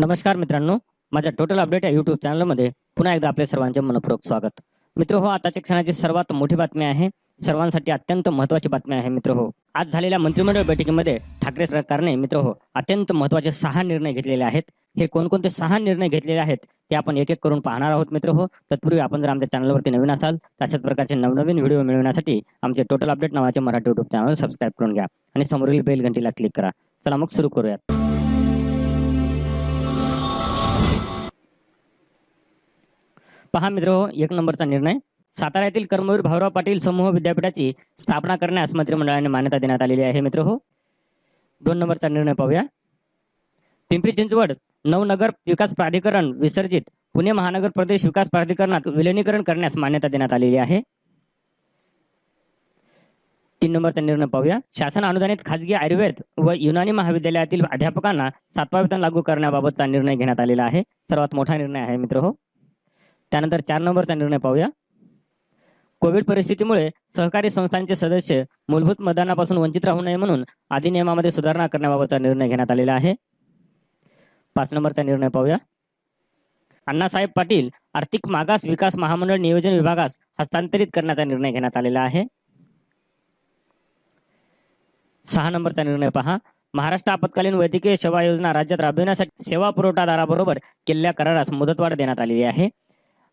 नमस्कार मित्रांनो माझ्या टोटल अपडेट या युट्यूब चॅनलमध्ये पुन्हा एकदा आपले सर्वांचे मनपूर्वक स्वागत. मित्र हो आताच्या क्षणाची सर्वात मोठी बातमी आहे. सर्वांसाठी अत्यंत महत्वाची बातमी आहे मित्र हो. आज झालेल्या मंत्रिमंडळ बैठकीमध्ये ठाकरे सरकारने मित्र हो अत्यंत महत्त्वाचे सहा निर्णय घेतलेले आहेत. हे कोणकोणते सहा निर्णय घेतलेले आहेत ते आपण एक एक करून पाहणार आहोत मित्र हो. तत्पूर्वी आपण जर आमच्या चॅनलवरती नवीन असाल तशाच प्रकारचे नवनवीन व्हिडिओ मिळवण्यासाठी आमचे टोटल अपडेट नावाचे मराठी युट्यूब चॅनल सबस्क्राईब करून घ्या. आणि समोरील बेल घंटीला क्लिक करा. चला मग सुरू करूयात. पहा मित्र हो एक नंबरचा निर्णय. सातारा येथील कर्मवीर भाऊराव पाटील समूह विद्यापीठाची स्थापना करण्यास मंत्रिमंडळाने मान्यता देण्यात आलेली आहे मित्र. हो दोन नंबरचा निर्णय पाहूया. पिंपरी चिंचवड नवनगर विकास प्राधिकरण विसर्जित पुणे महानगर प्रदेश विकास प्राधिकरणात विलिनीकरण करण्यास मान्यता देण्यात आलेली आहे. तीन नंबरचा निर्णय पाहूया. शासन अनुदानित खाजगी आयुर्वेद व युनानी महाविद्यालयातील अध्यापकांना सातवा वेतन लागू करण्याबाबतचा निर्णय घेण्यात आलेला आहे. सर्वात मोठा निर्णय आहे मित्र. हो त्यानंतर चार नंबरचा निर्णय पाहूया. कोविड परिस्थितीमुळे सहकारी संस्थांचे सदस्य मूलभूत मतदानापासून वंचित राहू नये म्हणून अधिनियमामध्ये सुधारणा करण्याबाबतचा निर्णय घेण्यात आलेला आहे. पाच नंबरचा निर्णय पाहूया. अण्णासाहेब पाटील आर्थिक मागास विकास महामंडळ नियोजन विभागास हस्तांतरित करण्याचा निर्णय घेण्यात आलेला आहे. सहा नंबरचा निर्णय पहा. महाराष्ट्र आपत्कालीन वैद्यकीय सेवा योजना राज्यात राबविण्यासाठी सेवा पुरवठादाराबरोबर केलेल्या करारास मुदतवाढ देण्यात आलेली आहे.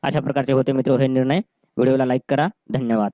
अशा प्रकारचे होते मित्र हे निर्णय. व्हिडिओला लाईक करा. धन्यवाद.